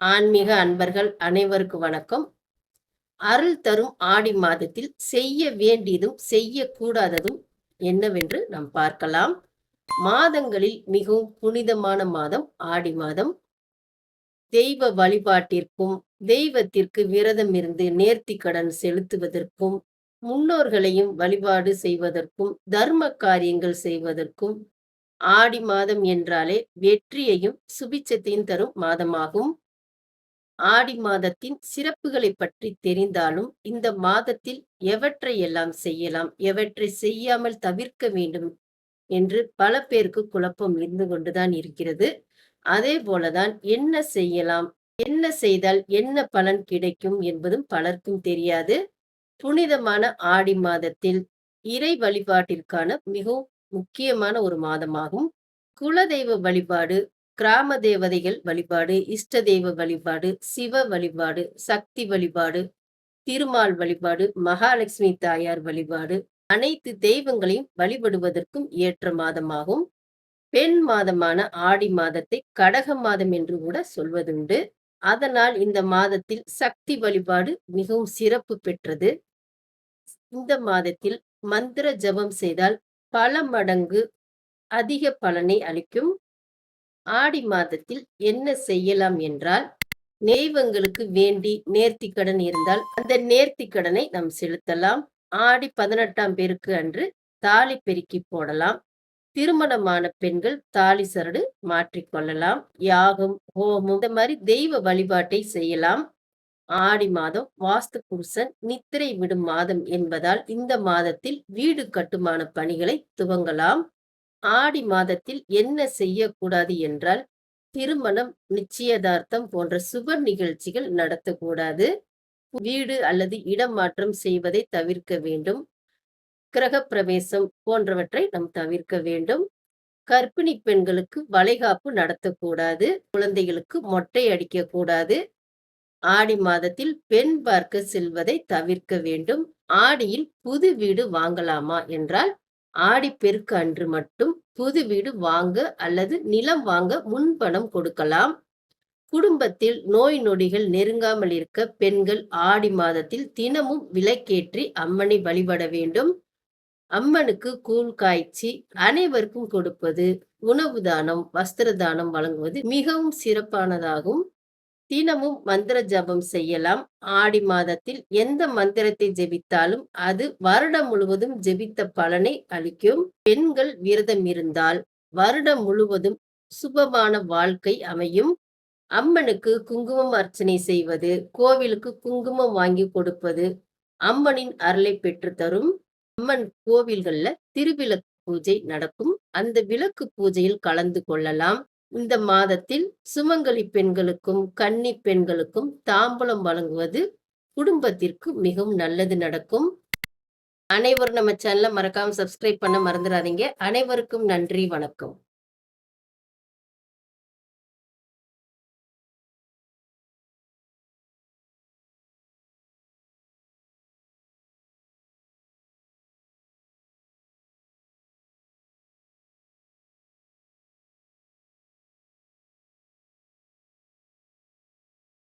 ஆன்மீக அன்பர்கள் அனைவருக்கு வணக்கம். அருள் தரும் ஆடி மாதத்தில் செய்ய வேண்டியதும் செய்யக்கூடாததும் என்னவென்று நாம் பார்க்கலாம். மாதங்களில் மிகவும் புனிதமான மாதம் ஆடி மாதம். தெய்வ வழிபாட்டிற்கும் தெய்வத்திற்கு விரதம் இருந்து நேர்த்தி கடன் செலுத்துவதற்கும் முன்னோர்களையும் வழிபாடு செய்வதற்கும் தர்ம காரியங்கள் செய்வதற்கும் ஆடி மாதம் என்றாலே வெற்றியையும் சுபிச்சத்தையும் தரும் மாதமாகும். ஆடி மாதத்தின் சிறப்புகளை பற்றி தெரிந்தாலும் இந்த மாதத்தில் எவற்றை எல்லாம் செய்யலாம் எவற்றை செய்யாமல் தவிர்க்க வேண்டும் என்று பல பேருக்கு குழப்பம் இருந்து கொண்டுதான் இருக்கிறது. அதே போலதான் என்ன செய்யலாம் என்ன செய்தால் என்ன பலன் கிடைக்கும் என்பதும் பலருக்கும் தெரியாது. புனிதமான ஆடி மாதத்தில் இறை வழிபாட்டிற்கான மிகவும் முக்கியமான ஒரு மாதமாகும். குலதெய்வ வழிபாடு கிராம தேவதைகள் வழிபாடு இஷ்ட தெய்வ வழிபாடு சிவ வழிபாடு சக்தி வழிபாடு திருமால் வழிபாடு மகாலட்சுமி தாயார் வழிபாடு அனைத்து தெய்வங்களையும் வழிபடுவதற்கும் ஏற்ற மாதமாகும். பெண் மாதமான ஆடி மாதத்தை கடக மாதம் என்று கூட சொல்வதுண்டு. அதனால் இந்த மாதத்தில் சக்தி வழிபாடு மிகவும் சிறப்பு பெற்றது. இந்த மாதத்தில் மந்திர ஜபம் செய்தால் பல மடங்கு அதிக பலனை அளிக்கும். ஆடி மாதத்தில் என்ன செய்யலாம் என்றால் தெய்வங்களுக்கு வேண்டி நேர்த்தி கடன் இருந்தால் அந்த நேர்த்தி கடனை நாம் செலுத்தலாம். ஆடி பதினெட்டாம் பேருக்கு அன்று தாலி பெருக்கி போடலாம். திருமணமான பெண்கள் தாலி சரடு மாற்றிக்கொள்ளலாம் யாகம் ஹோமம் இந்த மாதிரி தெய்வ வழிபாட்டை செய்யலாம். ஆடி மாதம் வாஸ்து புருஷன் நித்திரை விடும் மாதம் என்பதால் இந்த மாதத்தில் வீடு கட்டுமான பணிகளை துவங்கலாம். ஆடி மாதத்தில் என்ன செய்யக்கூடாது என்றால் திருமணம் நிச்சயதார்த்தம் போன்ற சுப நிகழ்ச்சிகள் நடத்தக்கூடாது. வீடு அல்லது இடம் மாற்றம் செய்வதை தவிர்க்க வேண்டும். கிரகப்பிரவேசம் போன்றவற்றை நாம் தவிர்க்க வேண்டும். கர்ப்பிணி பெண்களுக்கு வளைகாப்பு நடத்தக்கூடாது. குழந்தைகளுக்கு மொட்டை அடிக்கக்கூடாது. ஆடி மாதத்தில் பெண் பார்க்க செல்வதை தவிர்க்க வேண்டும். ஆடியில் புது வீடு வாங்கலாமா என்றால் ஆடிப்பெருக்கு அன்று மட்டும் புது வீடு வாங்க அல்லது நிலம் வாங்க முன்பணம் கொடுக்கலாம். குடும்பத்தில் நோய் நொடிகள் நெருங்காமல் இருக்க பெண்கள் ஆடி மாதத்தில் தினமும் விலைக்கேற்றி அம்மனை வழிபட வேண்டும். அம்மனுக்கு கூழ் காய்ச்சி அனைவருக்கும் கொடுப்பது உணவு தானம் வஸ்திர தானம் வழங்குவது மிகவும் சிறப்பானதாகும். தினமும் மந்திர ஜபம் செய்யலாம். ஆடி மாதத்தில் எந்த மந்திரத்தை ஜெபித்தாலும் அது வருடம் முழுவதும் ஜெபித்த பலனை அளிக்கும். பெண்கள் விரதம் இருந்தால் வருடம் முழுவதும் சுபமான வாழ்க்கை அமையும். அம்மனுக்கு குங்குமம் அர்ச்சனை செய்வது கோவிலுக்கு குங்குமம் வாங்கி கொடுப்பது அம்மனின் அருளை பெற்று தரும். அம்மன் கோவில்கள்ல திருவிளக்கு பூஜை நடக்கும். அந்த விளக்கு பூஜையில் கலந்து கொள்ளலாம். இந்த மாதத்தில் சுமங்கலி பெண்களுக்கும் கன்னி பெண்களுக்கும் தாம்பலம் வழங்குவது குடும்பத்திற்கு மிகவும் நல்லது நடக்கும். அனைவரும் நம்ம சேனலை மறக்காம சப்ஸ்கிரைப் பண்ண மறந்துடாதீங்க. அனைவருக்கும் நன்றி வணக்கம்.